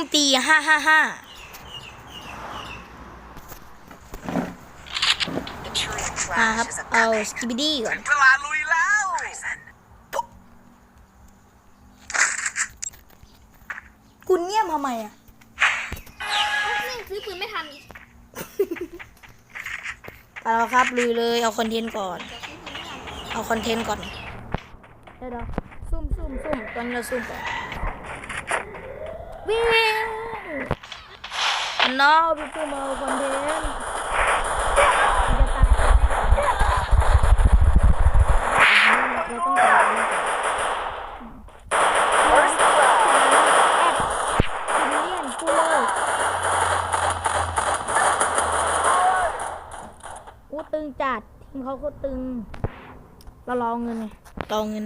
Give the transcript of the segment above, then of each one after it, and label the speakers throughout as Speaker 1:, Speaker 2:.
Speaker 1: มตีห้าห้าห้า
Speaker 2: The tree
Speaker 1: มาครับ
Speaker 2: crash is a
Speaker 1: เอาสกิบิดี้ก่อน
Speaker 3: เวลาลุยแล้ว
Speaker 2: prison.
Speaker 1: คุณเงียบทำไมอะ
Speaker 4: นี่ซื้อปืนไม่ทันอีก
Speaker 1: เอาละครับลุยเลยเอาคอนเทนต์ก่อน
Speaker 4: เดี๋ยวซื้อปืนไม่ทัน
Speaker 1: เอาคอนเทนต์ก่อนเดี๋ยวเดี๋ยวซุ่มซุ่มซุ่มตอนนี้เราซุ่มก่อน วิ่งนน้าพี่ซุ่มเอาคอนเทนต์มันจะตายเราต้องการอะไรก่อนแอดซิลเลียนกูเลยอู้ตึงจัดทีมเขาก็ตึงเรารอเงินไงรอเงิน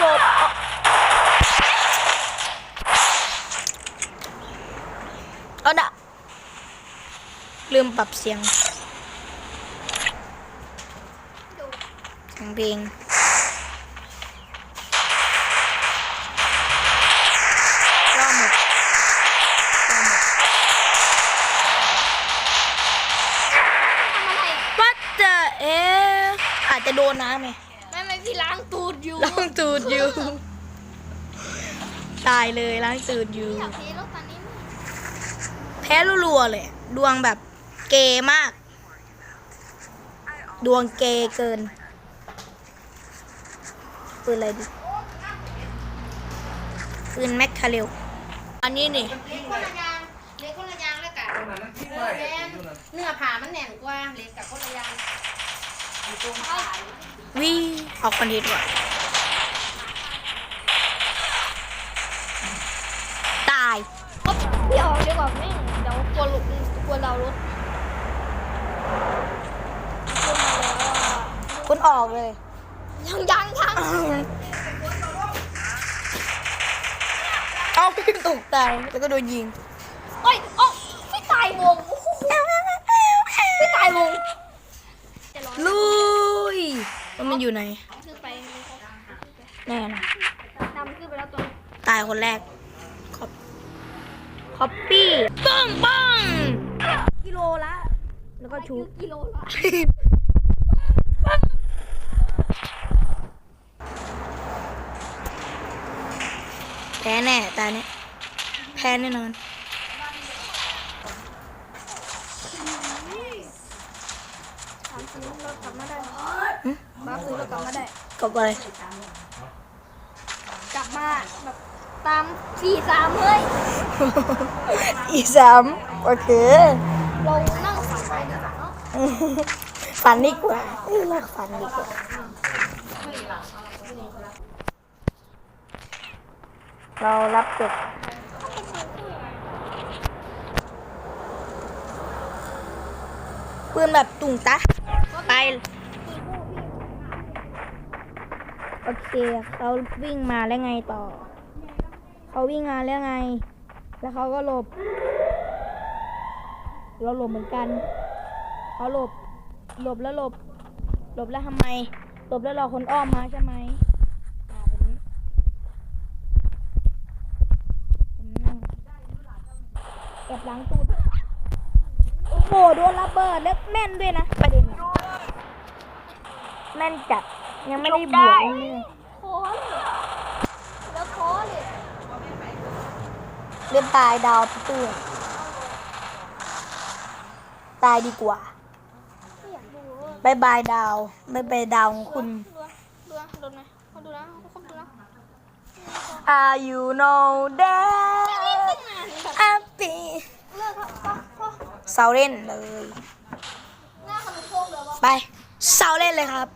Speaker 1: จบเอาดะลืมปรับเสียงเสียงเพลงอหมดรอหมด
Speaker 4: ทำอะ
Speaker 1: เอ๊ะอาจจะโดนน้ำไง
Speaker 4: ไม่ไม่ พี่ล้างตูดอยู่
Speaker 1: ล้างตูดอยู่ ตายเลยล้างตูดอยู่
Speaker 4: อยากพี่รถตอนนี้
Speaker 1: แพ้รัวๆเลย ดวงแบบเกย์มาก ดวงเกย์เกินปืนอะไรดิปืนแมคคาเรลอันนี้นี่
Speaker 4: เล็กคนละยางเล็กคนละยางแล้วกันแม่นเนื้อผ่ามันแน่นกว่าเล็กกับคนละยางเอา
Speaker 1: วิเอาคอนเทนต์ก่อนตาย
Speaker 4: พี่ออกดีกว่าแม่งเดี๋ยวกลัวหลุดกลัวเรารถขึ้นมาแล้วอะ
Speaker 1: คุณออกเลย
Speaker 4: ยังยังยัง
Speaker 1: เอาพี่ตกตายแล้วก็โดนยิง
Speaker 4: เอ้ยเอ้าไม่ตายวงโอ้โหไม่ตายวงจะร้อน
Speaker 1: ลุยแล้วมันอยู่ ไหน
Speaker 4: ขึ้นไป
Speaker 1: แน่นะ
Speaker 4: ดำขึ้นไปแล้วตัวนี้
Speaker 1: ตายคนแรกคอปคอปปี้ปังปังกิโลละ แล้วก็ชู
Speaker 4: คือกิโลละ
Speaker 1: แพ้แน่ตายแน่แพ้แน่นอนา
Speaker 4: มสิบเรากลับมาได้บ้าซื้อเรากลับมาได้
Speaker 1: กบอะไร
Speaker 4: กลับมาแบบตามสี่สามเฮ้ย
Speaker 1: อีสามโอเค
Speaker 4: เรานั่งฝันไปดีกว่าเนาะ
Speaker 1: ฝันดีกว่าเลิกฝันดีกว่าเรารับจบปืนแบบตุ่งตะ โอเคเขาวิ่งมาแล้วไงต่อ เขาวิ่งมาแล้วไง แล้วเขาก็หลบ เราหลบเหมือนกัน เขาหลบ หลบแล้วหลบ หลบแล้วทำไม หลบแล้วรอคนอ้อมมาใช่ไหมอ่าผมผมนั่งแอบหล้างตูด โอ้โห โดนระเบิดแล้วแม่นด้วยนะ ประเด็น แม่นจัด ยังไม่ได้บวกเลย
Speaker 4: โค้เลยแล้วโค้เลย
Speaker 1: เล่นตายดาวพี่ตื้นตายดีกว่า
Speaker 4: ไม่อยากดูเลย
Speaker 1: บายบายดาวบายบายดาวของคุณ
Speaker 4: ดูนะดูนะโดนไหมเขาดูนะเขาดูนะ
Speaker 1: Are you know that
Speaker 4: ตั้งนานแบบ
Speaker 1: happy
Speaker 4: เลิกครับพ่อพ่อ
Speaker 1: เซาเล่นเลย
Speaker 4: หน้าขนมโคกเลยวะ
Speaker 1: ไปเซาเล่นเลยครับ